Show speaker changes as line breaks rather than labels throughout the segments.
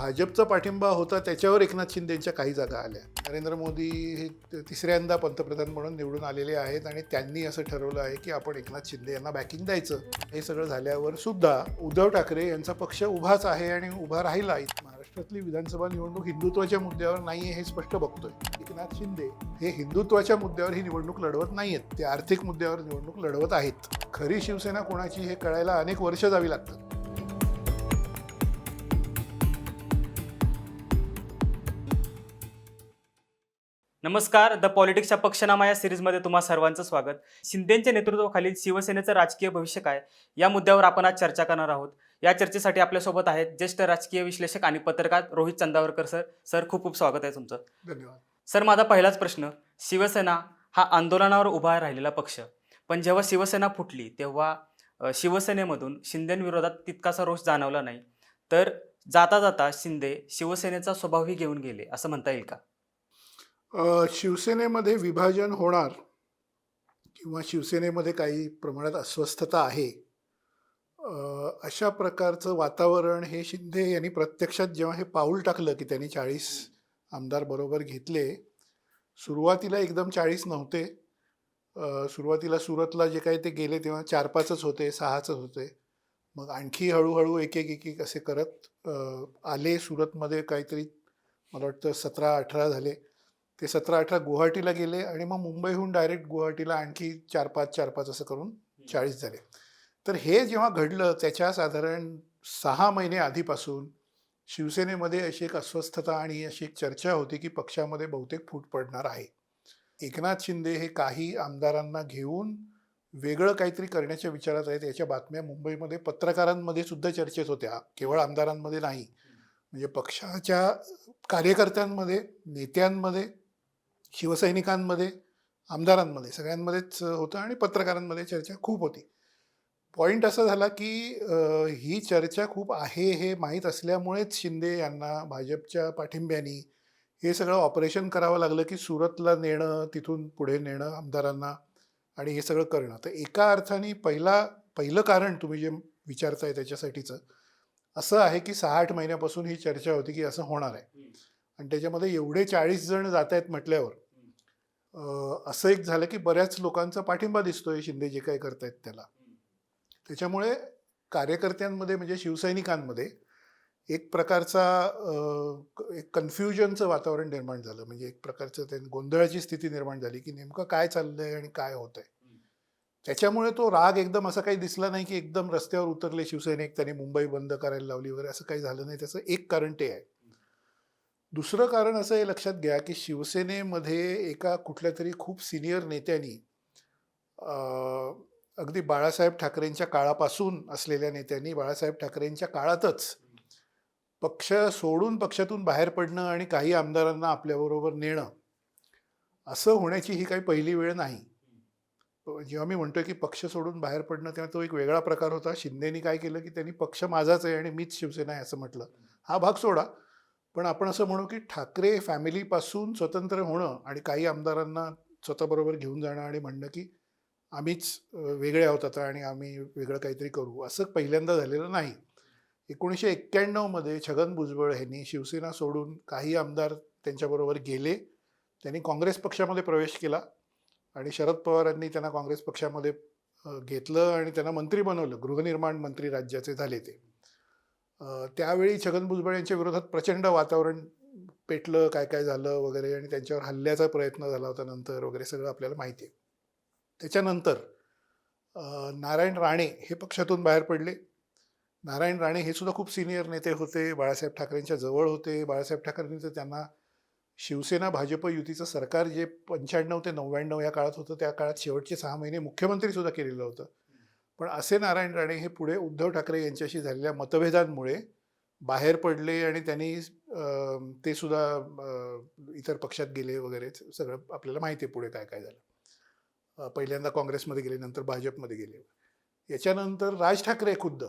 भाजपचा पाठिंबा होता त्याच्यावर एकनाथ शिंदेच्या काही जागा आल्या. नरेंद्र मोदी हे तिसऱ्यांदा पंतप्रधान म्हणून निवडून आलेले आहेत आणि त्यांनी असं ठरवलं आहे की आपण एकनाथ शिंदे यांना बॅकिंग द्यायचं. हे सगळं झाल्यावर सुद्धा उद्धव ठाकरे यांचा पक्ष उभाच आहे आणि उभा राहिला. महाराष्ट्रातली विधानसभा निवडणूक हिंदुत्वाच्या मुद्द्यावर नाही आहे हे स्पष्ट बघतोय. एकनाथ शिंदे हे हिंदुत्वाच्या मुद्द्यावर ही निवडणूक लढवत नाही आहेत ते आर्थिक मुद्द्यावर निवडणूक लढवत आहेत. खरी शिवसेना कोणाची हे कळायला अनेक वर्ष जावी लागतात.
नमस्कार द पॉलिटिक्सच्या पक्षनामा या सिरीजमध्ये तुम्हा सर्वांचं स्वागत. शिंदेच्या नेतृत्वाखालील शिवसेनेचं राजकीय भविष्य काय? या मुद्द्यावर आपण आज चर्चा करणार आहोत. या चर्चेसाठी आपल्यासोबत आहेत ज्येष्ठ राजकीय विश्लेषक आणि पत्रकार रोहित चंदावरकर सर. सर खूप खूप स्वागत आहे तुमचं.
धन्यवाद.
सर माझा पहिलाच प्रश्न शिवसेना हा आंदोलनावर उभा राहिलेला पक्ष. पण जेव्हा शिवसेना फुटली तेव्हा शिवसेनेमधून शिंदेविरोधात तितकासा रोष जाणवला नाही. तर जाता जाता शिंदे शिवसेनेचा स्वभावही घेऊन गेले असं म्हणता येईल का?
शिवसेनेमध्ये विभाजन होणार किंवा शिवसेनेमध्ये काही प्रमाणात अस्वस्थता आहे अशा प्रकारचं वातावरण हे शिंदे यांनी प्रत्यक्षात जेव्हा हे पाऊल टाकलं की त्यांनी चाळीस आमदार बरोबर घेतले सुरुवातीला एकदम चाळीस नव्हते. सुरुवातीला सुरतला जे काही ते गेले तेव्हा चार पाचच होते सहाच होते. मग आणखी हळूहळू एक एक एक एक असे करत आले सुरतमध्ये काहीतरी मला वाटतं सतरा अठरा झाले. ते सतरा अठरा गुवाहाटीला गेले आणि मग मुंबईहून डायरेक्ट गुवाहाटीला आणखी चार पाच चार पाच असं करून चाळीस झाले. तर हे जेव्हा घडलं त्याच्या साधारण सहा महिने आधीपासून शिवसेनेमध्ये अशी एक अस्वस्थता आणि अशी एक चर्चा होती की पक्षामध्ये बहुतेक फूट पडणार आहे. एकनाथ शिंदे हे काही आमदारांना घेऊन वेगळं काहीतरी करण्याच्या विचारात आहेत. याच्या बातम्या मुंबईमध्ये पत्रकारांमध्ये सुद्धा चर्चेत होत्या. केवळ आमदारांमध्ये नाही. म्हणजे पक्षाच्या कार्यकर्त्यांमध्ये नेत्यांमध्ये शिवसैनिकांमध्ये आमदारांमध्ये सगळ्यांमध्येच होतं आणि पत्रकारांमध्ये चर्चा खूप होती. पॉईंट असा झाला की ही चर्चा खूप आहे हे माहीत असल्यामुळेच शिंदे यांना भाजपच्या पाठिंब्याने हे सगळं ऑपरेशन करावं लागलं की सुरतला नेणं तिथून पुढे नेणं आमदारांना आणि हे सगळं करणं. तर एका अर्थाने पहिला पहिलं कारण तुम्ही जे विचारताय त्याच्यासाठीचं असं आहे की सहा आठ महिन्यापासून ही चर्चा होती की असं होणार आहे. आणि त्याच्यामध्ये एवढे चाळीस जण जात आहेत म्हटल्यावर असं एक झालं की बऱ्याच लोकांचा पाठिंबा दिसतोय शिंदे जे काही करतायत त्याला. त्याच्यामुळे कार्यकर्त्यांमध्ये म्हणजे शिवसैनिकांमध्ये एक प्रकारचा एक कन्फ्युजनचं वातावरण निर्माण झालं. म्हणजे एक प्रकारचं ते गोंधळाची स्थिती निर्माण झाली की नेमकं काय चाललंय आणि काय होत आहे त्याच्यामुळे तो राग एकदम असा काही दिसला नाही की एकदम रस्त्यावर उतरले शिवसैनिक त्यांनी मुंबई बंद करायला लावली वगैरे असं काही झालं नाही. त्याचं एक कारण ते आहे. दुसरं कारण असं हे लक्षात घ्या की शिवसेनेमध्ये एका कुठल्या तरी खूप सिनियर नेत्यांनी अगदी बाळासाहेब ठाकरेंच्या काळापासून असलेल्या नेत्यांनी बाळासाहेब ठाकरेंच्या काळातच पक्ष सोडून पक्षातून बाहेर पडणं आणि काही आमदारांना आपल्याबरोबर नेणं असं होण्याची ही काही पहिली वेळ नाही. जेव्हा मी म्हणतोय की पक्ष सोडून बाहेर पडणं तेव्हा तो एक वेगळा प्रकार होता. शिंदेनी काय केलं की त्यांनी पक्ष माझाच आहे आणि मीच शिवसेना आहे असं म्हटलं. हा भाग सोडा. पण आपण असं म्हणू की ठाकरे फॅमिलीपासून स्वतंत्र होणं आणि काही आमदारांना स्वतःबरोबर घेऊन जाणं आणि म्हणणं की आम्हीच वेगळे आहोत आता आणि आम्ही वेगळं काहीतरी करू असं पहिल्यांदा झालेलं नाही. एकोणीसशे एक्क्याण्णवमध्ये छगन भुजबळ यांनी शिवसेना सोडून काही आमदार त्यांच्याबरोबर गेले. त्यांनी काँग्रेस पक्षामध्ये प्रवेश केला आणि शरद पवारांनी त्यांना काँग्रेस पक्षामध्ये घेतलं आणि त्यांना मंत्री बनवलं. गृहनिर्माण मंत्री राज्याचे झाले ते. त्यावेळी छगन भुजबळ यांच्या विरोधात प्रचंड वातावरण पेटलं काय काय झालं वगैरे आणि त्यांच्यावर हल्ल्याचा प्रयत्न झाला होता नंतर वगैरे सगळं आपल्याला माहिती आहे. त्याच्यानंतर नारायण राणे हे पक्षातून बाहेर पडले. नारायण राणे हे सुद्धा खूप सिनियर नेते होते बाळासाहेब ठाकरेंच्या जवळ होते. बाळासाहेब ठाकरेंनी तर त्यांना शिवसेना भाजप युतीचं सरकार जे पंच्याण्णव ते नव्याण्णव या काळात होतं त्या काळात शेवटचे सहा महिने मुख्यमंत्री सुद्धा केलेलं होतं. पण असे नारायण राणे हे पुढे उद्धव ठाकरे यांच्याशी झालेल्या मतभेदांमुळे बाहेर पडले आणि त्यांनी ते सुद्धा इतर पक्षात गेले वगैरे सगळं आपल्याला माहिती आहे पुढे काय काय झालं. पहिल्यांदा काँग्रेसमध्ये गेले नंतर भाजपमध्ये गेले. याच्यानंतर राज ठाकरे खुद्द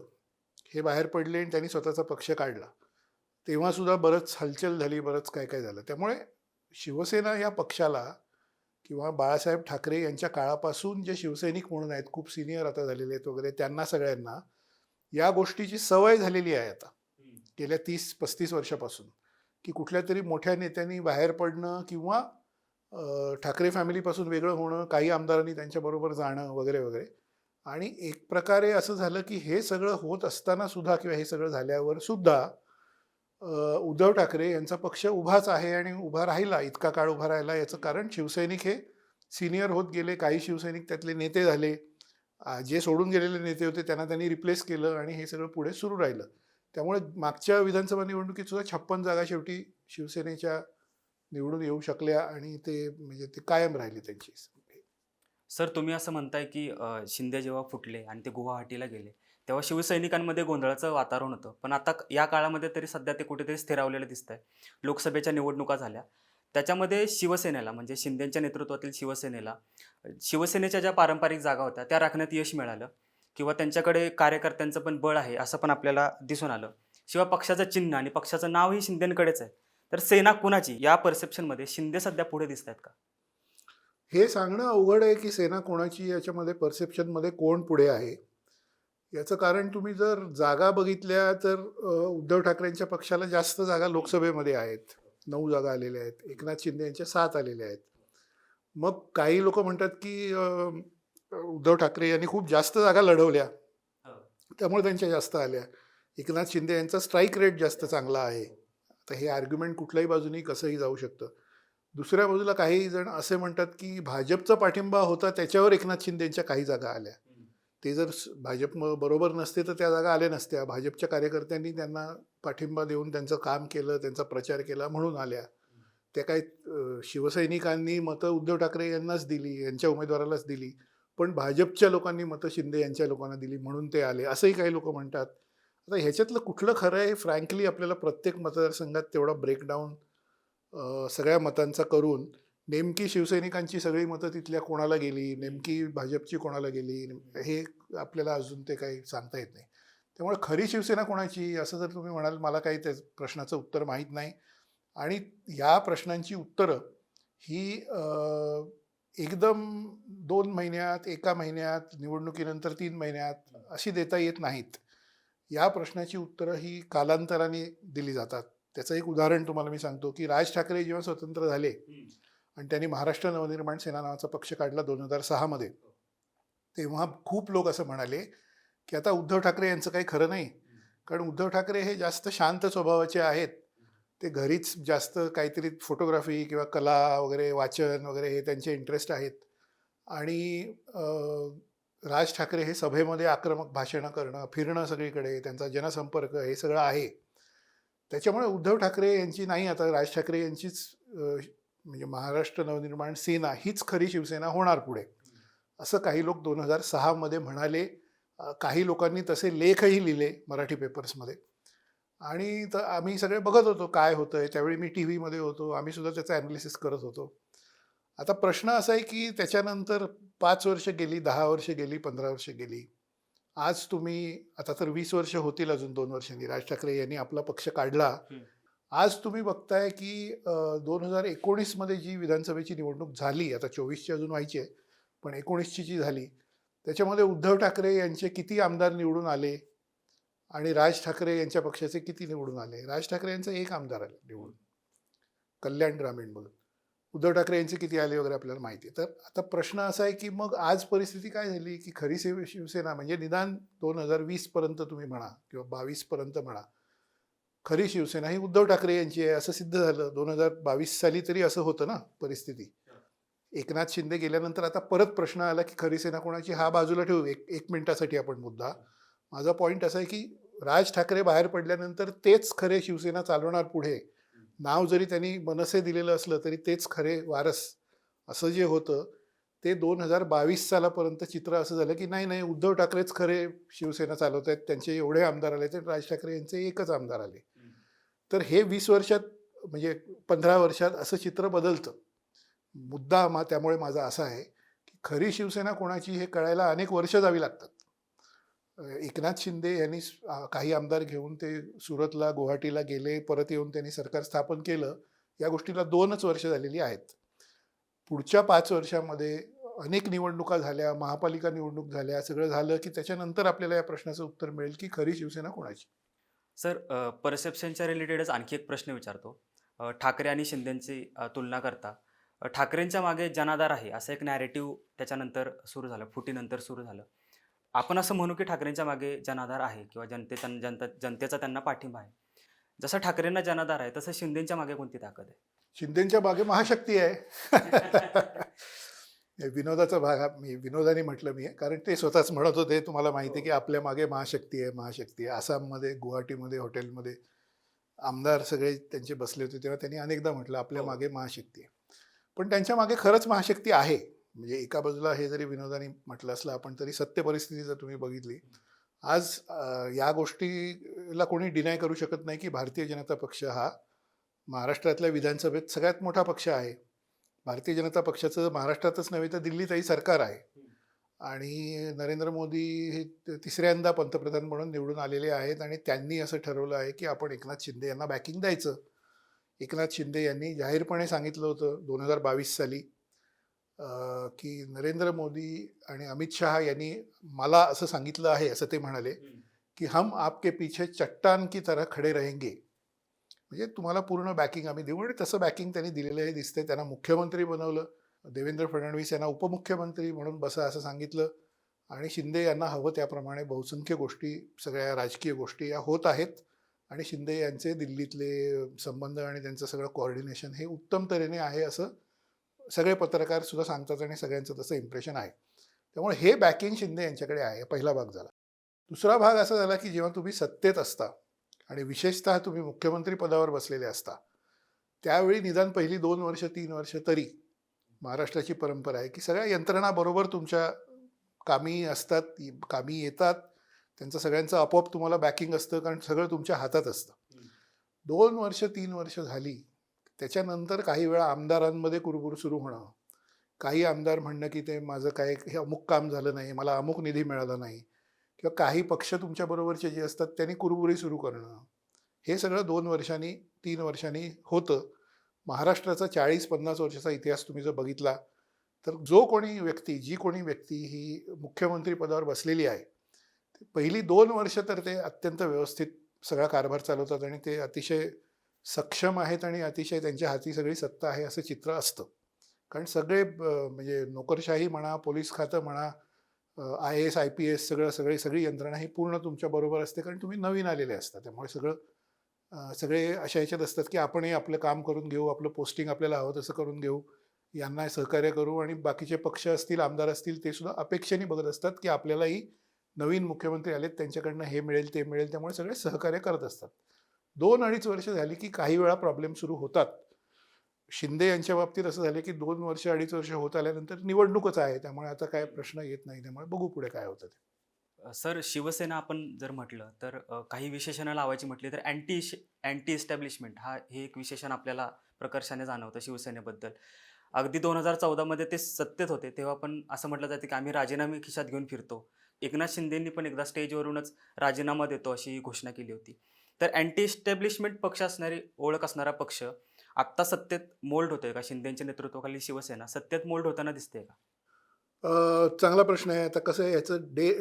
हे बाहेर पडले आणि त्यांनी स्वतःचा पक्ष काढला. तेव्हासुद्धा बरंच हलचल झाली बरंच काय काय झालं. त्यामुळे शिवसेना या पक्षाला किंवा बाळासाहेब ठाकरे यांच्या काळापासून जे शिवसैनिक म्हणून आहेत खूप सिनियर आता झालेले आहेत वगैरे त्यांना सगळ्यांना या गोष्टीची सवय झालेली आहे आता गेल्या तीस पस्तीस वर्षापासून की कुठल्या तरी मोठ्या नेत्यांनी बाहेर पडणं किंवा ठाकरे फॅमिलीपासून वेगळं होणं काही आमदारांनी त्यांच्याबरोबर जाणं वगैरे वगैरे. आणि एक प्रकारे असं झालं की हे सगळं होत असताना सुद्धा किंवा हे सगळं झाल्यावर सुद्धा उद्धव ठाकरे यांचा पक्ष उभाच आहे आणि उभा राहिला इतका काळ उभा राहिला याचं कारण शिवसैनिक हे सिनियर होत गेले काही शिवसैनिक त्यातले नेते झाले. जे सोडून गेलेले नेते होते त्यांना त्यांनी रिप्लेस केलं आणि हे सगळं पुढे सुरू राहिलं. त्यामुळे मागच्या विधानसभा निवडणुकीत सुद्धा छप्पन जागा शेवटी शिवसेनेच्या निवडून येऊ शकल्या आणि ते म्हणजे ते कायम राहिले त्यांची.
सर तुम्ही असं म्हणताय की शिंदे जेव्हा फुटले आणि ते गुवाहाटीला गेले तेव्हा शिवसैनिकांमध्ये गोंधळाचं वातावरण होतं. पण आता या काळामध्ये तरी सध्या ते कुठेतरी स्थिरावलेलं दिसत आहे लोकसभेच्या निवडणुका झाल्या. त्याच्यामध्ये शिवसेनेला म्हणजे शिंदेच्या नेतृत्वातील शिवसेनेला शिवसेनेच्या ज्या पारंपरिक जागा होत्या त्या राखण्यात यश मिळालं. किंवा त्यांच्याकडे कार्यकर्त्यांचं पण बळ आहे असं पण आपल्याला दिसून आलं. शिवाय पक्षाचं चिन्ह आणि पक्षाचं नावही शिंदेकडेच आहे. तर सेना कुणाची? या परसेप्शनमध्ये शिंदे सध्या पुढे दिसत आहेत का?
हे सांगणं अवघड आहे की सेना कोणाची याच्यामध्ये परसेप्शनमध्ये कोण पुढे आहे? याचं कारण तुम्ही जर जागा बघितल्या तर उद्धव ठाकरेंच्या पक्षाला जास्त जागा लोकसभेमध्ये आहेत. नऊ जागा आलेल्या आहेत. एकनाथ शिंदे यांच्या सात आलेल्या आहेत. मग काही लोक म्हणतात की उद्धव ठाकरे यांनी खूप जास्त जागा लढवल्या. त्यामुळे त्यांच्या जास्त आल्या. एकनाथ शिंदे यांचा स्ट्राईक रेट जास्त चांगला आहे. आता हे आर्ग्युमेंट कुठल्याही बाजूनी कसंही जाऊ शकतं. दुसऱ्या बाजूला काही जण असे म्हणतात की भाजपचा पाठिंबा होता त्याच्यावर एकनाथ शिंदेच्या काही जागा आल्या. ते जर भाजप बरोबर नसते तर त्या जागा आल्या नसत्या. भाजपच्या कार्यकर्त्यांनी त्यांना पाठिंबा देऊन त्यांचं काम केलं त्यांचा प्रचार केला म्हणून आल्या. त्या काही शिवसैनिकांनी मतं उद्धव ठाकरे यांनाच दिली यांच्या उमेदवारालाच दिली. पण भाजपच्या लोकांनी मतं शिंदे यांच्या लोकांना दिली म्हणून ते आले. असंही काही लोक म्हणतात. आता ह्याच्यातलं कुठलं खरं आहे? फ्रँकली आपल्याला प्रत्येक मतदारसंघात तेवढा ब्रेकडाऊन सगळ्या मतांचा करून नेमकी शिवसैनिकांची सगळी मतं तिथल्या कोणाला गेली? नेमकी भाजपची कोणाला गेली? हे आपल्याला अजून ते काही सांगता येत नाही. त्यामुळे खरी शिवसेना कोणाची? असं जर तुम्ही म्हणाल मला काही त्या प्रश्नाचं उत्तर माहीत नाही. आणि या प्रश्नांची उत्तरं ही एकदम दोन महिन्यात एका महिन्यात निवडणुकीनंतर तीन महिन्यात अशी देता येत नाहीत. या प्रश्नाची उत्तरं ही कालांतराने दिली जातात. त्याचं एक उदाहरण तुम्हाला मी सांगतो की राज ठाकरे जेव्हा स्वतंत्र झाले आणि त्यांनी महाराष्ट्र नवनिर्माण सेना नावाचा पक्ष काढला दोन हजार सहामध्ये तेव्हा खूप लोक असं म्हणाले की आता उद्धव ठाकरे यांचं काही खरं नाही. कारण उद्धव ठाकरे हे जास्त शांत स्वभावाचे आहेत. ते घरीच जास्त काहीतरी फोटोग्राफी किंवा कला वगैरे वाचन वगैरे हे त्यांचे इंटरेस्ट आहेत. आणि राज ठाकरे हे सभेमध्ये आक्रमक भाषणं करणं फिरणं सगळीकडे त्यांचा जनसंपर्क हे सगळं आहे. त्याच्यामुळे उद्धव ठाकरे यांची नाही आता राज ठाकरे यांचीच म्हणजे महाराष्ट्र नवनिर्माण सेना हीच खरी शिवसेना होणार पुढे. असं काही लोक दोन हजार सहामध्ये म्हणाले. काही लोकांनी तसे लेखही लिहिले मराठी पेपर्समध्ये. आणि तर आम्ही सगळे बघत होतो काय होतं आहे त्यावेळी मी टी व्हीमध्ये होतो. आम्ही सुद्धा त्याचं ॲनालिसिस करत होतो. आता प्रश्न असा आहे की त्याच्यानंतर पाच वर्ष गेली दहा वर्ष गेली पंधरा वर्ष गेली. आज तुम्ही आता तर वीस वर्ष होतील अजून दोन वर्षांनी. राज ठाकरे यांनी आपला पक्ष काढला. आज तुम्ही बघताय की दोन हजार एकोणीसमध्ये जी विधानसभेची निवडणूक झाली आता चोवीसची अजून व्हायची आहे पण एकोणीसची जी झाली त्याच्यामध्ये उद्धव ठाकरे यांचे किती आमदार निवडून आले आणि राज ठाकरे यांच्या पक्षाचे किती निवडून आले? राज ठाकरे यांचा एक आमदार आले निवडून. कल्याण ग्रामीणमधून उद्धव ठाकरे यांचे किती आले वगैरे आपल्याला माहिती आहे. तर आता प्रश्न असा आहे की मग आज परिस्थिती काय झाली की खरी शिव शिवसेना म्हणजे निदान दोन हजार वीसपर्यंत तुम्ही म्हणा किंवा बावीसपर्यंत म्हणा खरी शिवसेना ही उद्धव ठाकरे यांची आहे असं सिद्ध झालं. दोन हजार बावीस साली तरी असं होतं ना परिस्थिती. एकनाथ शिंदे गेल्यानंतर आता परत प्रश्न आला की खरी सेना कोणाची? हा बाजूला ठेवू. एक एक मिनिटासाठी आपण मुद्दा. माझा पॉईंट असा आहे की राज ठाकरे बाहेर पडल्यानंतर तेच खरे शिवसेना चालवणार पुढे. नाव जरी त्यांनी मनसे दिलेलं असलं तरी तेच खरे वारस. असं जे होतं ते दोन हजार बावीस सालापर्यंत चित्र असं झालं की नाही नाही उद्धव ठाकरेच खरे शिवसेना चालवत आहेत त्यांचे एवढे आमदार आले तर राज ठाकरे यांचे एकच आमदार आले. तर हे वीस वर्षात म्हणजे पंधरा वर्षात असं चित्र बदलतं. मुद्दा मा त्यामुळे माझा असा आहे की खरी शिवसेना कोणाची हे कळायला अनेक वर्ष जावी लागतात. एकनाथ शिंदे यांनी काही आमदार घेऊन ते सुरतला गुवाहाटीला गेले परत येऊन त्यांनी सरकार स्थापन केलं या गोष्टीला दोनच वर्ष झालेली आहेत. पुढच्या पाच वर्षामध्ये अनेक निवडणुका झाल्या महापालिका निवडणूक झाल्या सगळं झालं की त्याच्यानंतर आपल्याला या प्रश्नाचं उत्तर मिळेल की खरी शिवसेना कोणाची?
सर परसेप्शनच्या रिलेटेडच आणखी एक प्रश्न विचारतो. ठाकरे आणि शिंदेची तुलना करता ठाकरेंच्या मागे जनाधार आहे असं एक नॅरेटिव्ह त्याच्यानंतर सुरू झालं फुटीनंतर सुरू झालं. आपण असं म्हणू की ठाकरेंच्या मागे जनाधार आहे किंवा जनतेचा जनता जनतेचा त्यांना पाठिंबा आहे. जसं ठाकरेंना जनाधार आहे तसं शिंदेच्या मागे कोणती ताकद आहे?
शिंदेच्या मागे महाशक्ती आहे. विनोदाचा भाग हा मी विनोदाने म्हटलं मी कारण ते स्वतःच म्हणत होते तुम्हाला माहिती आहे की आपल्या मागे महाशक्ती आहे महाशक्ती आहे. आसाममध्ये गुवाहाटीमध्ये हॉटेलमध्ये आमदार सगळे त्यांचे बसले होते तेव्हा त्यांनी अनेकदा म्हटलं आपल्या
हो.
मागे महाशक्ती आहे. पण त्यांच्या मागे खरंच महाशक्ती आहे. म्हणजे एका बाजूला हे जरी विनोदाने म्हटलं असलं आपण तरी सत्य परिस्थिती जर तुम्ही बघितली आज या गोष्टीला कोणी डिनाय करू शकत नाही की भारतीय जनता पक्ष हा महाराष्ट्रातल्या विधानसभेत सगळ्यात मोठा पक्ष आहे. भारतीय जनता पक्षाचं महाराष्ट्रातच नव्हे तर दिल्लीतही सरकार आहे. आणि नरेंद्र मोदी हे तिसऱ्यांदा पंतप्रधान म्हणून निवडून आलेले आहेत आणि त्यांनी असं ठरवलं आहे की आपण एकनाथ शिंदे यांना बॅकिंग द्यायचं. एकनाथ शिंदे यांनी जाहीरपणे सांगितलं होतं दोन हजार बावीस साली की नरेंद्र मोदी आणि अमित शहा यांनी मला असं सांगितलं आहे असं ते म्हणाले की हम आपके पीछे चट्टान की तरह खडे रहेंगे. म्हणजे तुम्हाला पूर्ण बॅकिंग आम्ही देऊ. आणि तसं बॅकिंग त्यांनी दिलेलं हे दिसतंय. त्यांना मुख्यमंत्री बनवलं. देवेंद्र फडणवीस यांना उपमुख्यमंत्री म्हणून बसा असं सांगितलं. आणि शिंदे यांना हवं त्याप्रमाणे बहुसंख्य गोष्टी सगळ्या राजकीय गोष्टी या होत आहेत. आणि शिंदे यांचे दिल्लीतले संबंध आणि त्यांचं सगळं कॉर्डिनेशन हे उत्तम तऱ्हेने आहे असं सगळे पत्रकार सुद्धा सांगतात आणि सगळ्यांचं तसं इम्प्रेशन आहे. त्यामुळे हे बॅकिंग शिंदे यांच्याकडे आहे. पहिला भाग झाला. दुसरा भाग असा झाला की जेव्हा तुम्ही सत्तेत असता आणि विशेषतः तुम्ही मुख्यमंत्री पदावर बसलेले असता त्यावेळी निदान पहिली दोन वर्ष तीन वर्ष तरी महाराष्ट्राची परंपरा आहे की सगळ्या यंत्रणा बरोबर तुमच्या कामी असतात कामी येतात. त्यांचं सगळ्यांचं आपोआप तुम्हाला बॅकिंग असतं कारण सगळं तुमच्या हातात असतं. दोन वर्ष तीन वर्ष झाली त्याच्यानंतर काही वेळा आमदारांमध्ये कुरबुर सुरू होणं. काही आमदार म्हणणं की ते माझं काय हे अमुक काम झालं नाही मला अमुक निधी मिळाला नाही. किंवा काही पक्ष तुमच्याबरोबरचे जे असतात त्यांनी कुरबुरी सुरू करणं. हे सगळं दोन वर्षांनी तीन वर्षांनी होतं. महाराष्ट्राचा चाळीस पन्नास वर्षाचा इतिहास तुम्ही जर बघितला तर जो कोणी व्यक्ती जी कोणी व्यक्ती ही मुख्यमंत्री पदावर बसलेली आहे पहिली दोन वर्ष तर ते अत्यंत व्यवस्थित सगळा कारभार चालवतात आणि ते अतिशय सक्षम आहेत आणि अतिशय त्यांच्या हाती सगळी सत्ता आहे असं चित्र असतं. कारण सगळे ब- म्हणजे नोकरशाही म्हणा पोलीस खातं म्हणा I S I P S सगळं सगळी सगळी यंत्रणा ही पूर्ण तुमच्याबरोबर असते कारण तुम्ही नवीन आलेले असता. त्यामुळे सगळं सगळे अशा ह्याच्यात असतात की आपणही आपलं काम करून घेऊ आपलं पोस्टिंग आपल्याला हवं तसं करून घेऊ यांना सहकार्य करू आणि बाकीचे पक्ष असतील आमदार असतील ते सुद्धा अपेक्षेने बघत असतात की आपल्यालाही नवीन मुख्यमंत्री आलेत त्यांच्याकडनं हे मिळेल ते मिळेल त्यामुळे सगळे सहकार्य करत असतात. दोन अडीच वर्ष झाली की काही वेळा प्रॉब्लेम सुरू होतात. शिंदे यांच्या बाबतीत असं झालं की दोन वर्ष अडीच वर्ष होत आल्यानंतर निवडणूकच आहे. त्यामुळे आता काय प्रश्न येत नाही. त्यामुळे बघू पुढे काय होतं ते.
सर शिवसेना आपण जर म्हटलं तर काही विशेषणं लावायची म्हटली तर अँटी अँटी एस्टॅब्लिशमेंट हा हे एक विशेषण आपल्याला प्रकर्षाने जाणवतं शिवसेनेबद्दल. अगदी दोन हजार चौदामध्ये ते सत्तेत होते. तेव्हा पण असं म्हटलं जातं की आम्ही राजीनामे खिशात घेऊन फिरतो. एकनाथ शिंदेंनी पण एकदा स्टेजवरूनच राजीनामा देतो अशी घोषणा केली होती. तर अँटी एस्टॅब्लिशमेंट पक्ष असणारी ओळख असणारा पक्ष आत्ता सत्तेत मोल्ड होतोय का? शिंदेच्या नेतृत्वाखाली शिवसेना सत्तेत मोल्ड होताना दिसते का?
चांगला प्रश्न आहे. आता कसं आहे याचं डे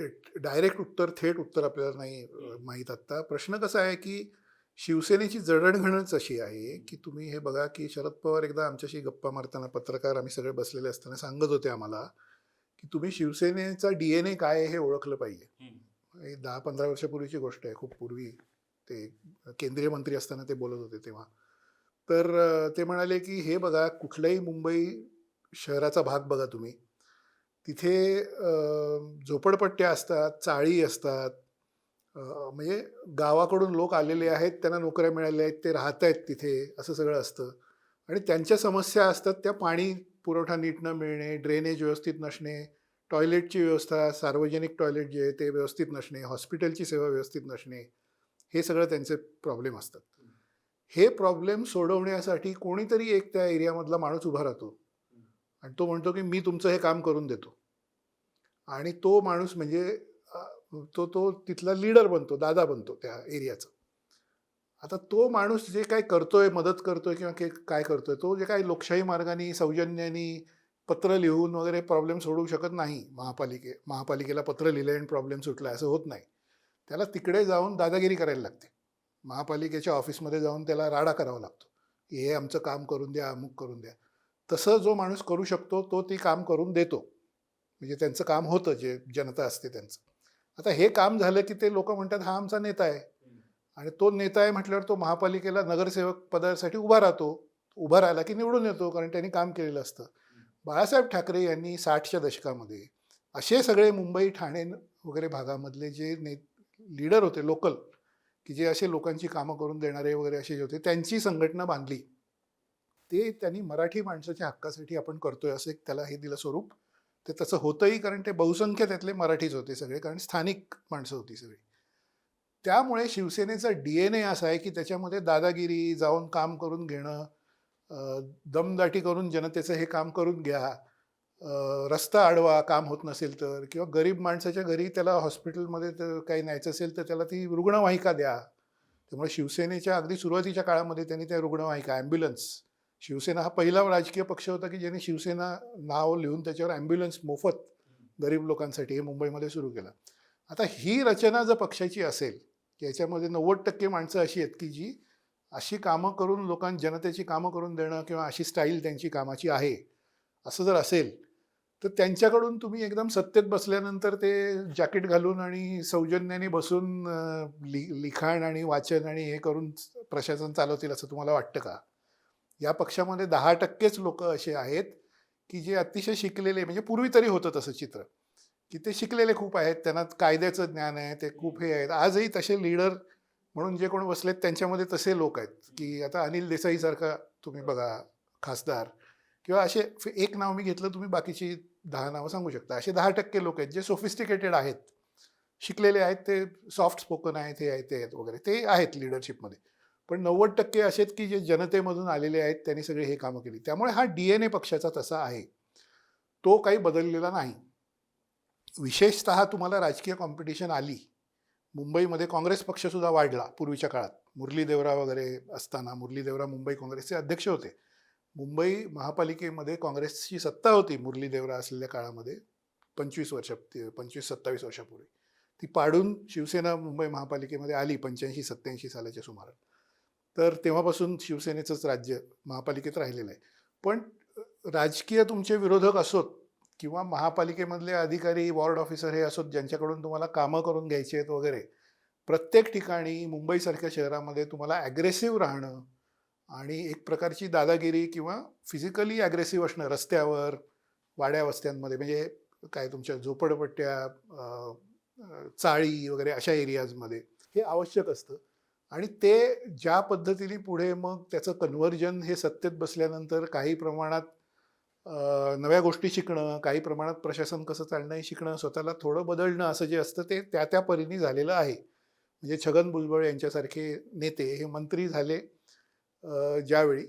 डायरेक्ट उत्तर थेट उत्तर आपल्याला नाही माहीत आत्ता. प्रश्न कसा आहे की शिवसेनेची जडणघडणच अशी आहे की तुम्ही हे बघा की शरद पवार एकदा आमच्याशी गप्पा मारताना पत्रकार आम्ही सगळे बसलेले असताना सांगत होते आम्हाला की तुम्ही शिवसेनेचा डी एन ए काय आहे हे ओळखलं पाहिजे. दहा पंधरा वर्षापूर्वीची गोष्ट आहे. खूप पूर्वी ते केंद्रीय मंत्री असताना ते बोलत होते तेव्हा. तर ते म्हणाले की हे बघा कुठल्याही मुंबई शहराचा भाग बघा तुम्ही. तिथे झोपडपट्ट्या असतात चाळी असतात. म्हणजे गावाकडून लोक आलेले आहेत त्यांना नोकऱ्या मिळाल्या आहेत ते राहत आहेत तिथे असं सगळं असतं. आणि त्यांच्या समस्या असतात त्या पाणी पुरवठा नीट न मिळणे ड्रेनेज व्यवस्थित नसणे टॉयलेटची व्यवस्था सार्वजनिक टॉयलेट जे आहे ते व्यवस्थित नसणे हॉस्पिटलची सेवा व्यवस्थित नसणे हे सगळं त्यांचे प्रॉब्लेम असतात. हे प्रॉब्लेम सोडवण्यासाठी कोणीतरी एक त्या एरियामधला माणूस उभा राहतो. आणि तो म्हणतो की मी तुमचं हे काम करून देतो. आणि तो माणूस म्हणजे तो तो तिथला लीडर बनतो दादा बनतो त्या एरियाचा आता तो माणूस जे काय करतोय मदत करतोय किंवा के काय करतोय तो जे काय लोकशाही मार्गाने सौजन्याने पत्र लिहून वगैरे प्रॉब्लेम सोडवू शकत नाही. महापालिके महापालिकेला पत्र लिहिलं आणि प्रॉब्लेम सुटला असं होत नाही. त्याला तिकडे जाऊन दादागिरी करायला लागते. महापालिकेच्या ऑफिसमध्ये जाऊन त्याला राडा करावा लागतो. की हे आमचं काम करून द्या अमुक करून द्या. तसं जो माणूस करू शकतो तो ती काम करून देतो. म्हणजे त्यांचं काम होतं जे जनता असते त्यांचं. आता हे काम झालं की ते लोक म्हणतात हा आमचा नेता आहे. आणि तो नेता आहे म्हटल्यावर तो महापालिकेला नगरसेवक पदासाठी उभा राहतो. उभा राहिला की निवडून येतो कारण त्यांनी काम केलेलं असतं. बाळासाहेब ठाकरे यांनी साठच्या दशकामध्ये असे सगळे मुंबई ठाणे वगैरे भागामधले जे ने लीडर होते लोकल की जे असे लोकांची कामं करून देणारे वगैरे असे जे होते त्यांची संघटना बांधली. ते त्यांनी मराठी माणसाच्या हक्कासाठी आपण करतोय असं एक त्याला हे दिलं स्वरूप. ते तसं होतंही कारण ते बहुसंख्य त्यातले मराठीच होते सगळे कारण स्थानिक माणसं होती सगळी. त्यामुळे शिवसेनेचा डी एन ए असा आहे की त्याच्यामध्ये दादागिरी जाऊन काम करून घेणं दमदाटी करून जनतेचं हे काम करून घ्या रस्ता आडवा काम होत नसेल तर किंवा गरीब माणसाच्या घरी त्याला हॉस्पिटलमध्ये तर काही न्यायचं असेल तर त्याला ती रुग्णवाहिका द्या. त्यामुळे शिवसेनेच्या अगदी सुरुवातीच्या काळामध्ये त्यांनी त्या रुग्णवाहिका ॲम्ब्युलन्स. शिवसेना हा पहिला राजकीय पक्ष होता की ज्यांनी शिवसेना नाव लिहून त्याच्यावर ॲम्ब्युलन्स मोफत गरीब लोकांसाठी हे मुंबईमध्ये सुरू केलं. आता ही रचना जर पक्षाची असेल की याच्यामध्ये नव्वद टक्के माणसं अशी आहेत की जी अशी कामं करून लोकां जनतेची कामं करून देणं किंवा अशी स्टाईल त्यांची कामाची आहे असं जर असेल तर त्यांच्याकडून तुम्ही एकदम सत्तेत बसल्यानंतर ते जॅकेट घालून आणि सौजन्याने बसून लि लिखाण आणि वाचन आणि हे करून प्रशासन चालवतील असं तुम्हाला वाटतं का? या पक्षामध्ये दहा टक्केच लोक असे आहेत की जे अतिशय शिकलेले म्हणजे पूर्वी तरी होतं तसं चित्र की ते शिकलेले खूप आहेत त्यांना कायद्याचं ज्ञान आहे ते खूप हे आहेत. आजही तसे लीडर म्हणून जे कोण बसलेत त्यांच्यामध्ये तसे लोक आहेत की आता अनिल देसाईसारखा तुम्ही बघा खासदार किंवा असे एक नाव मी घेतलं तुम्ही बाकीची दहा नावं सांगू शकता. असे दहा टक्के लोक आहेत जे सोफिस्टिकेटेड आहेत. शिकलेले आहेत ते सॉफ्ट स्पोकन आहेत हे आहेत ते आहेत वगैरे. ते आहेत लिडरशिपमध्ये पण नव्वद टक्के असे आहेत की जे जनतेमधून आलेले आहेत त्यांनी सगळे हे कामं केली. त्यामुळे हा डी एन ए पक्षाचा तसा आहे. तो काही बदललेला नाही. विशेषतः तुम्हाला राजकीय कॉम्पिटिशन आली. मुंबईमध्ये काँग्रेस पक्षसुद्धा वाढला पूर्वीच्या काळात. मुरली देवरा वगैरे असताना मुरली देवरा मुंबई काँग्रेसचे अध्यक्ष होते. मुंबई महापालिकेमध्ये काँग्रेसची सत्ता होती मुरली देवरा असलेल्या काळामध्ये पंचवीस वर्ष पंचवीस सत्तावीस वर्षापूर्वी. ती पाडून शिवसेना मुंबई महापालिकेमध्ये आली पंच्याऐंशी सत्त्याऐंशी सालाच्या सुमारास तर तेव्हापासून शिवसेनेचंच राज्य महापालिकेत राहिलेलं आहे. पण राजकीय तुमचे विरोधक असोत किंवा महापालिकेमधले अधिकारी वॉर्ड ऑफिसर हे असोत ज्यांच्याकडून तुम्हाला कामं करून घ्यायची आहेत वगैरे प्रत्येक ठिकाणी मुंबईसारख्या शहरामध्ये तुम्हाला ॲग्रेसिव्ह राहणं आणि एक प्रकारची दादागिरी किंवा फिजिकली ॲग्रेसिव्ह असणं रस्त्यावर वाड्या वस्त्यांमध्ये म्हणजे काय तुमच्या झोपडपट्ट्या चाळी वगैरे अशा एरियाजमध्ये हे आवश्यक असतं. आणि ते ज्या पद्धतीने पुढे मग त्याचं कन्व्हर्जन हे सत्तेत बसल्यानंतर काही प्रमाणात नव्या गोष्टी शिकणं काही प्रमाणात प्रशासन कसं चालणं हे शिकणं स्वतःला थोडं बदलणं असं जे असतं ते त्या त्या परीने झालेलं आहे. म्हणजे छगन भुजबळ यांच्यासारखे नेते हे मंत्री झाले ज्यावेळी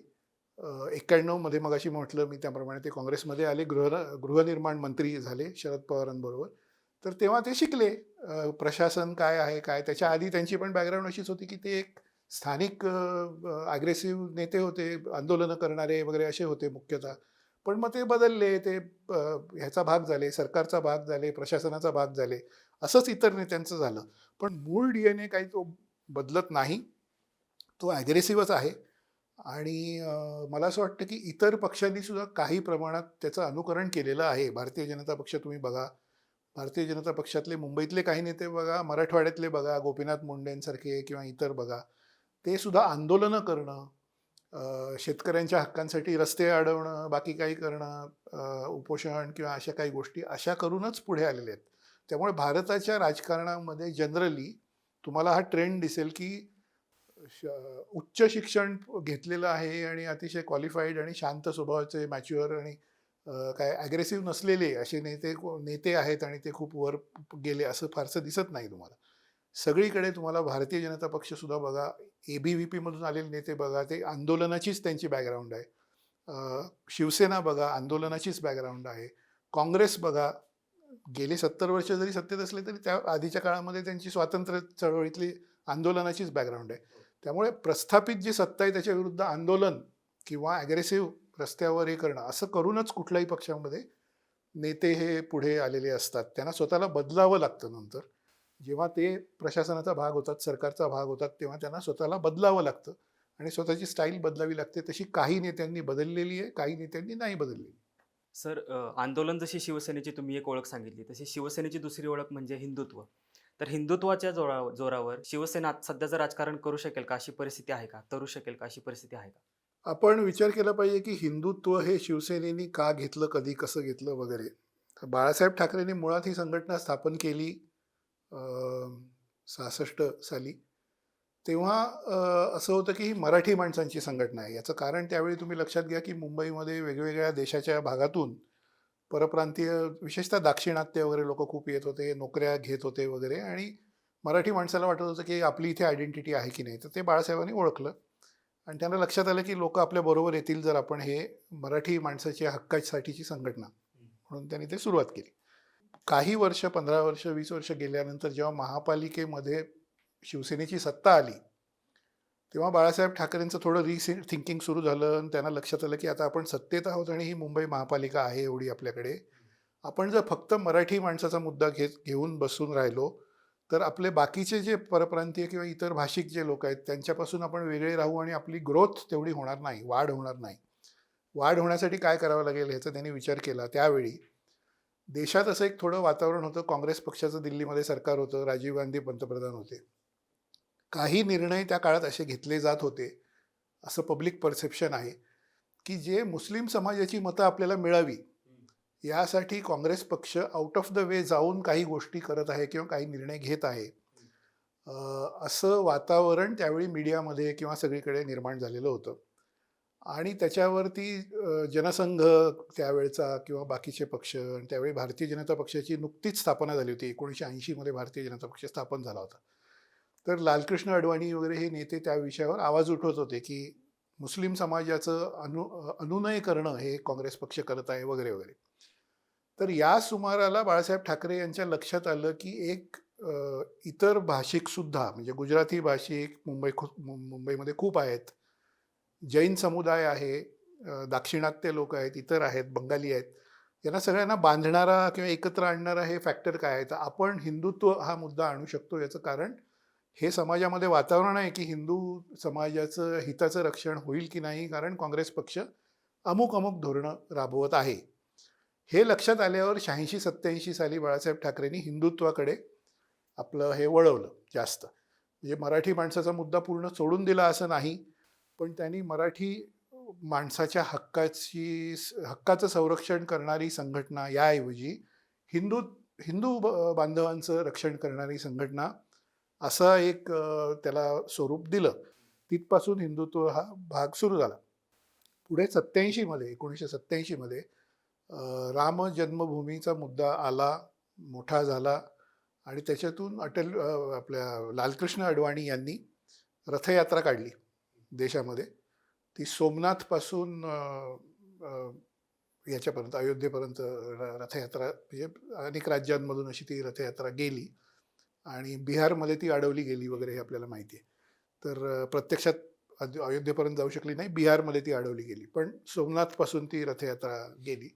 एक्क्याण्णवमध्ये मग अशी म्हटलं मी त्याप्रमाणे ते काँग्रेसमध्ये आले गृह गृहनिर्माण मंत्री झाले शरद पवारांबरोबर. तर तेव्हा ते शिकले प्रशासन काय आहे काय? त्याच्या आधी त्यांची पण बॅकग्राऊंड अशीच होती की ते एक स्थानिक ॲग्रेसिव्ह नेते होते आंदोलनं करणारे वगैरे असे होते मुख्यतः. पण मग ते बदलले ते ह्याचा भाग झाले सरकारचा भाग झाले प्रशासनाचा भाग झाले असंच इतर नेत्यांचं झालं. पण मूळ डी एन ए काही तो बदलत नाही. तो ॲग्रेसिव्हच आहे. आणि मला असं वाटतं की इतर पक्षांनी सुद्धा काही प्रमाणात त्याचं अनुकरण केलेलं आहे. भारतीय जनता पक्ष तुम्ही बघा. भारतीय जनता पक्षातले मुंबईतले काही नेते बघा मराठवाड्यातले बघा गोपीनाथ मुंडेंसारखे किंवा इतर बघा. ते सुद्धा आंदोलनं करणं शेतकऱ्यांच्या हक्कांसाठी रस्ते अडवणं बाकी काही करणं उपोषण किंवा अशा काही गोष्टी अशा करूनच पुढे आलेले आहेत. त्यामुळे भारताच्या राजकारणामध्ये जनरली तुम्हाला हा ट्रेंड दिसेल की उच्च शिक्षण घेतलेलं आहे आणि अतिशय क्वालिफाईड आणि शांत स्वभावाचे मॅच्युअर आणि काय ॲग्रेसिव्ह नसलेले असे नेते नेते आहेत आणि ते खूप वर गेले असं फारसं दिसत नाही तुम्हाला. सगळीकडे तुम्हाला भारतीय जनता पक्षसुद्धा बघा ए बी व्ही पीमधून आलेले नेते बघा ते आंदोलनाचीच त्यांची बॅकग्राऊंड आहे. शिवसेना बघा आंदोलनाचीच बॅकग्राऊंड आहे. काँग्रेस बघा गेले सत्तर वर्ष जरी सत्तेत असले तरी त्या आधीच्या काळामध्ये त्यांची स्वातंत्र्य चळवळीतली आंदोलनाचीच बॅकग्राऊंड आहे. त्यामुळे प्रस्थापित जी सत्ता आहे त्याच्या विरुद्ध आंदोलन किंवा ॲग्रेसिव्ह रस्त्यावर हे करणं असं करूनच कुठल्याही पक्षामध्ये नेते हे पुढे आलेले असतात. त्यांना स्वतःला बदलावं लागतं नंतर. जेव्हा ते प्रशासनाचा भाग होतात सरकारचा भाग होतात तेव्हा त्यांना स्वतःला बदलावं लागतं. आणि स्वतःची स्टाईल बदलावी लागते. तशी काही नेत्यांनी बदललेली आहे काही नेत्यांनी नाही बदललेली.
सर आंदोलन जशी शिवसेनेची तुम्ही एक ओळख सांगितली तशी शिवसेनेची दुसरी ओळख म्हणजे हिंदुत्व. तर हिंदुत्वाच्या जोरा जोरावर शिवसेना सध्याचं राजकारण करू शकेल का? अशी परिस्थिती आहे का? करू शकेल का? अशी परिस्थिती आहे का?
आपण विचार केला पाहिजे की हिंदुत्व हे शिवसेनेने का घेतलं कधी कसं घेतलं वगैरे? तर बाळासाहेब ठाकरेंनी मुळात ही संघटना स्थापन केली सहासष्ट साली. तेव्हा असं होतं की ही मराठी माणसांची संघटना आहे. याचं कारण त्यावेळी तुम्ही लक्षात घ्या की मुंबईमध्ये वेगवेगळ्या देशाच्या भागातून परप्रांतीय विशेषतः दाक्षिणात्य वगैरे लोक खूप येत होते नोकऱ्या घेत होते वगैरे आणि मराठी माणसाला वाटत होतं की आपली इथे आयडेंटिटी आहे की नाही. तर ते बाळासाहेबांनी ओळखलं आणि त्यांना लक्षात आलं की लोक आपल्या बरोबर येतील जर आपण हे मराठी माणसाच्या हक्कासाठीची संघटना म्हणून त्यांनी ते सुरुवात केली. काही वर्ष पंधरा वर्ष वीस वर्ष गेल्यानंतर जेव्हा महापालिकेमध्ये शिवसेनेची सत्ता आली तेव्हा बाळासाहेब ठाकरेंचं थोडं री थिंकिंग सुरू झालं आणि त्यांना लक्षात आलं की आता आपण सत्तेत आहोत आणि ही मुंबई महापालिका आहे एवढी आपल्याकडे. आपण जर फक्त मराठी माणसाचा मुद्दा घेत घेऊन बसून राहिलो तर आपले बाकीचे जे परप्रांतीय किंवा इतर भाषिक जे लोक आहेत त्यांच्यापासून आपण वेगळे राहू आणि आपली ग्रोथ तेवढी होणार नाही वाढ होणार नाही. वाढ होण्यासाठी काय करावं लागेल ह्याचा त्यांनी विचार केला त्यावेळी. देशात असं एक थोडं वातावरण होतं काँग्रेस पक्षाचं दिल्लीमध्ये सरकार होतं राजीव गांधी पंतप्रधान होते. काही निर्णय त्या काळात असे घेतले जात होते असं पब्लिक परसेप्शन आहे की जे मुस्लिम समाजाची मतं आपल्याला मिळावी यासाठी काँग्रेस पक्ष आउट ऑफ द वे जाऊन काही गोष्टी करत आहे किंवा काही निर्णय घेत आहे. असं वातावरण त्यावेळी मीडियामध्ये किंवा सगळीकडे निर्माण झालेलं होतं. आणि त्याच्यावरती जनसंघ त्यावेळचा किंवा बाकीचे पक्ष आणि त्यावेळी भारतीय जनता पक्षाची नुकतीच स्थापना झाली होती एकोणीसशे ऐंशीमध्ये भारतीय जनता पक्ष स्थापन झाला होता. तर लालकृष्ण अडवाणी वगैरे हे नेते त्या विषयावर आवाज उठवत होते की मुस्लिम समाजाचं अनु अनुनय करणं हे काँग्रेस पक्ष करत आहे वगैरे वगैरे. तर या सुमाराला बाळासाहेब ठाकरे यांच्या लक्षात आलं की एक इतर भाषिकसुद्धा म्हणजे गुजराती भाषिक मुंबई खू मु- मुंबईमध्ये खूप आहेत. जैन समुदाय आहे दाक्षिणात्य लोक आहेत इतर आहेत बंगाली आहेत. यांना सगळ्यांना बांधणारा किंवा एकत्र आणणारा हे फॅक्टर काय आहे? तर आपण हिंदुत्व हा मुद्दा आणू शकतो याचं कारण हे समाजामध्ये वातावरण आहे की हिंदू समाजाचं हिताचं रक्षण होईल की नाही कारण काँग्रेस पक्ष अमुक अमुक धोरणं राबवत आहे. हे लक्षात आल्यावर शहाऐंशी सत्याऐंशी साली बाळासाहेब ठाकरेंनी हिंदुत्वाकडे आपलं हे वळवलं जास्त. म्हणजे मराठी माणसाचा मुद्दा पूर्ण सोडून दिला असं नाही पण त्यांनी मराठी माणसाच्या हक्काची हक्काचं संरक्षण करणारी संघटना याऐवजी हिंदू हिंदू ब- बांधवांचं रक्षण करणारी संघटना असा एक त्याला स्वरूप दिलं. तिथपासून हिंदुत्व हा भाग सुरू झाला. पुढे सत्याऐंशीमध्ये एकोणीसशे सत्याऐंशीमध्ये राम जन्मभूमीचा मुद्दा आला मोठा झाला आणि त्याच्यातून अटल आपल्या लालकृष्ण अडवाणी यांनी रथयात्रा काढली देशामध्ये. ती सोमनाथपासून याच्यापर्यंत अयोध्येपर्यंत र- रथयात्रा म्हणजे अनेक राज्यांमधून अशी ती रथयात्रा गेली. आणि बिहारमध्ये ती अडवली गेली वगैरे हे आपल्याला माहिती आहे. तर प्रत्यक्षात अयोध्येपर्यंत जाऊ शकली नाही बिहारमध्ये ती अडवली गेली. पण सोमनाथपासून ती रथयात्रा गेली.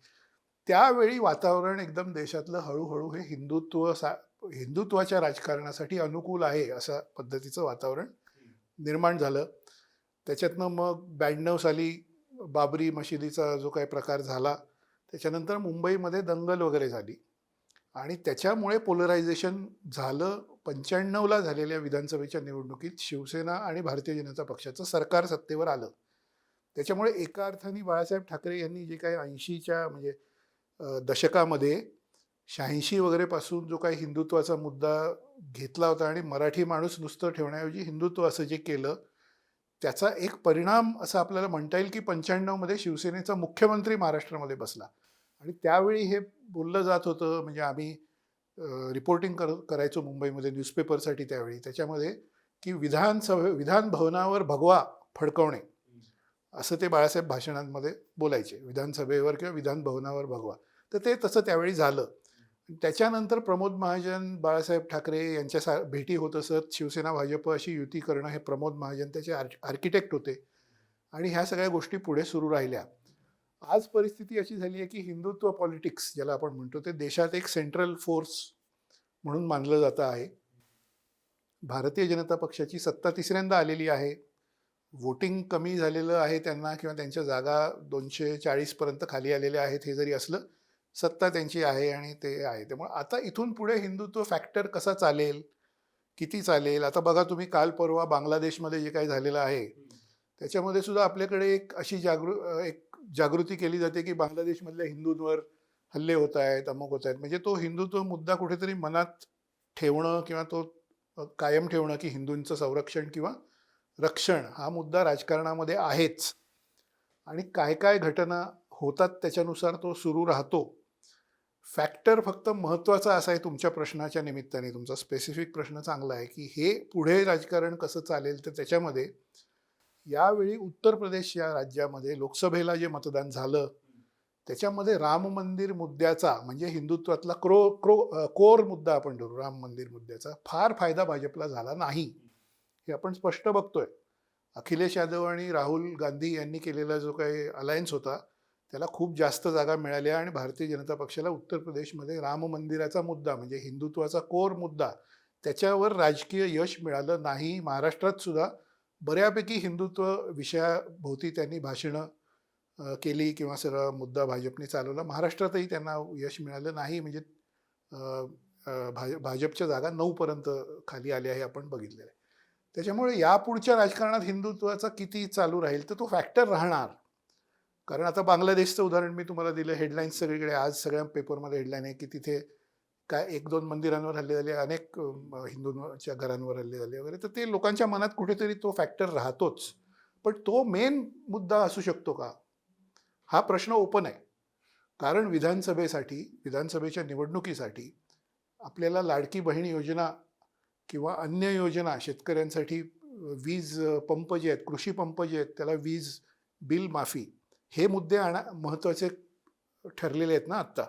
त्यावेळी वातावरण एकदम देशातलं हळूहळू हे हिंदुत्व सा हिंदुत्वाच्या राजकारणासाठी अनुकूल आहे अशा पद्धतीचं वातावरण निर्माण झालं. त्याच्यातनं मग ब्याण्णव साली बाबरी मशिदीचा जो काही प्रकार झाला त्याच्यानंतर मुंबईमध्ये दंगल वगैरे झाली. आणि त्याच्यामुळे पोलरायझेशन झालं. पंच्याण्णवला झालेल्या विधानसभेच्या निवडणुकीत शिवसेना आणि भारतीय जनता पक्षाचं सरकार सत्तेवर आलं. त्याच्यामुळे एका अर्थाने बाळासाहेब ठाकरे यांनी जे काही ऐंशीच्या म्हणजे दशकामध्ये शहाऐंशी वगैरेपासून जो काही हिंदुत्वाचा मुद्दा घेतला होता आणि मराठी माणूस नुसतं ठेवण्याऐवजी हिंदुत्व असं जे केलं त्याचा एक परिणाम असं आपल्याला म्हणता येईल की पंच्याण्णवमध्ये शिवसेनेचा मुख्यमंत्री महाराष्ट्रामध्ये बसला. आणि त्यावेळी हे बोललं जात होतं म्हणजे आम्ही रिपोर्टिंग कर करायचो मुंबईमध्ये न्यूजपेपरसाठी त्यावेळी. त्याच्यामध्ये की विधानसभे विधान भवनावर भगवा फडकवणे. असं ते बाळासाहेब भाषणांमध्ये बोलायचे. विधानसभेवर किंवा विधान भवनावर भगवा. तर ते तसं त्यावेळी झालं. त्याच्यानंतर प्रमोद महाजन बाळासाहेब ठाकरे यांच्या सा भेटी होत असत. शिवसेना भाजप अशी युती करणं हे प्रमोद महाजन त्याचे आर्क आर्किटेक्ट होते. आणि ह्या सगळ्या गोष्टी पुढे सुरू राहिल्या. आज परिस्थिती अशी झाली आहे की हिंदुत्व पॉलिटिक्स ज्याला आपण म्हणतो ते देशात एक सेंट्रल फोर्स म्हणून मानलं जातं आहे. भारतीय जनता पक्षाची सत्ता तिसऱ्यांदा आलेली आहे. वोटिंग कमी झालेलं आहे त्यांना किंवा त्यांच्या जागा दोनशे चाळीसपर्यंत खाली आलेल्या आहेत हे जरी असलं सत्ता त्यांची आहे आणि ते आहे. त्यामुळे आता इथून पुढे हिंदुत्व फॅक्टर कसा चालेल किती चालेल? आता बघा तुम्ही काल परवा बांगलादेशमध्ये जे काही झालेलं आहे त्याच्यामध्ये सुद्धा आपल्याकडे एक अशी जागृ एक जागृती केली जाते की बांगलादेशमधल्या हिंदूंवर हल्ले होत आहेत अमुक होत आहेत. म्हणजे तो हिंदुत्व मुद्दा कुठेतरी मनात ठेवणं किंवा तो कायम ठेवणं की हिंदूंचं संरक्षण किंवा रक्षण हा मुद्दा राजकारणामध्ये आहेच. आणि काय काय घटना होतात त्याच्यानुसार तो सुरू राहतो. फॅक्टर फक्त महत्त्वाचा असा आहे तुमच्या प्रश्नाच्या निमित्ताने. तुमचा स्पेसिफिक प्रश्न चांगला आहे की हे पुढे राजकारण कसं चालेल तर त्याच्यामध्ये यावेळी उत्तर प्रदेश या राज्यामध्ये लोकसभेला जे मतदान झालं त्याच्यामध्ये राम मंदिर मुद्द्याचा म्हणजे हिंदुत्वातला क्रो क्रो कोर मुद्दा आपण धरू राम मंदिर मुद्द्याचा फार फायदा भाजपला झाला नाही. हे आपण स्पष्ट बघतोय. अखिलेश यादव आणि राहुल गांधी यांनी केलेला जो काही अलायन्स होता त्याला खूप जास्त जागा मिळाल्या आणि भारतीय जनता पक्षाला उत्तर प्रदेशमध्ये राम मंदिराचा मुद्दा म्हणजे हिंदुत्वाचा कोर मुद्दा त्याच्यावर राजकीय यश मिळालं नाही. महाराष्ट्रात सुद्धा बऱ्यापैकी हिंदुत्व विषयाभोवती त्यांनी भाषणं केली किंवा सरळ मुद्दा भाजपने चालवला. महाराष्ट्रातही त्यांना यश मिळालं नाही. म्हणजे भाज भाजपच्या जागा नऊपर्यंत खाली आल्या हे आपण बघितलेलं आहे. त्याच्यामुळे यापुढच्या राजकारणात हिंदुत्वाचा किती चालू राहील तर तो फॅक्टर राहणार. कारण आता बांगलादेशचं उदाहरण मी तुम्हाला दिलं. हेडलाईन्स सगळीकडे आज सगळ्या पेपरमध्ये हेडलाईन आहे की तिथे काय एक दोन मंदिरांवर हल्ले झाले अनेक हिंदूंच्या घरांवर हल्ले झाले वगैरे. तर ते लोकांच्या मनात कुठेतरी तो फॅक्टर राहतोच. पण तो मेन मुद्दा असू शकतो का? हा प्रश्न ओपन आहे. कारण विधानसभेसाठी विधानसभेच्या निवडणुकीसाठी आपल्याला लाडकी बहीण योजना किंवा अन्य योजना शेतकऱ्यांसाठी वीज पंप जे आहेत कृषी पंप जे आहेत त्याला वीज बिल माफी हे मुद्दे आणा महत्त्वाचे ठरलेले आहेत ना आत्ता.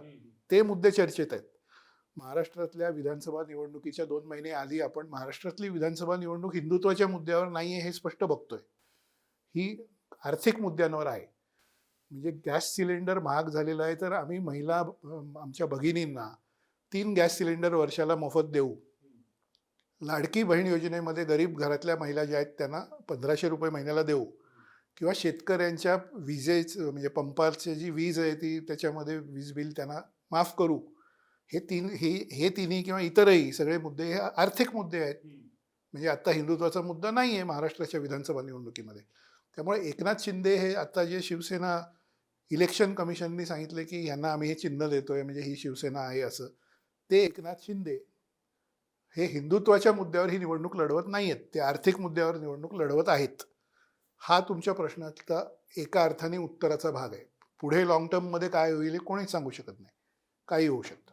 ते मुद्दे चर्चेत आहेत. महाराष्ट्रातल्या विधानसभा निवडणुकीच्या दोन महिने आधी आपण महाराष्ट्रातली विधानसभा निवडणूक हिंदुत्वाच्या मुद्द्यावर नाही आहे हे स्पष्ट बघतोय. ही आर्थिक मुद्द्यांवर आहे. म्हणजे गॅस सिलेंडर महाग झालेला आहे तर आम्ही महिला आमच्या भगिनींना तीन गॅस सिलेंडर वर्षाला मोफत देऊ. लाडकी बहीण योजनेमध्ये गरीब घरातल्या महिला ज्या आहेत त्यांना पंधराशे रुपये महिन्याला देऊ. किंवा शेतकऱ्यांच्या विजेच म्हणजे पंपाची जी वीज आहे ती त्याच्यामध्ये वीज बिल त्यांना माफ करू. हे तीन हे हे तिन्ही किंवा इतरही सगळे मुद्दे हे आर्थिक मुद्दे आहेत. म्हणजे आत्ता हिंदुत्वाचा मुद्दा नाही आहे महाराष्ट्राच्या विधानसभा निवडणुकीमध्ये. त्यामुळे एकनाथ शिंदे हे आता जे शिवसेना इलेक्शन कमिशननी सांगितले की ह्यांना आम्ही हे चिन्ह देतोय म्हणजे ही शिवसेना आहे असं. ते एकनाथ शिंदे हे हिंदुत्वाच्या मुद्द्यावर ही निवडणूक लढवत नाही आहेत ते आर्थिक मुद्द्यावर निवडणूक लढवत आहेत. हा तुमच्या प्रश्नाचा एका अर्थाने उत्तराचा भाग आहे. पुढे लॉंग टर्ममध्ये काय होईल हे कोणीच सांगू शकत नाही. काही होऊ शकतं.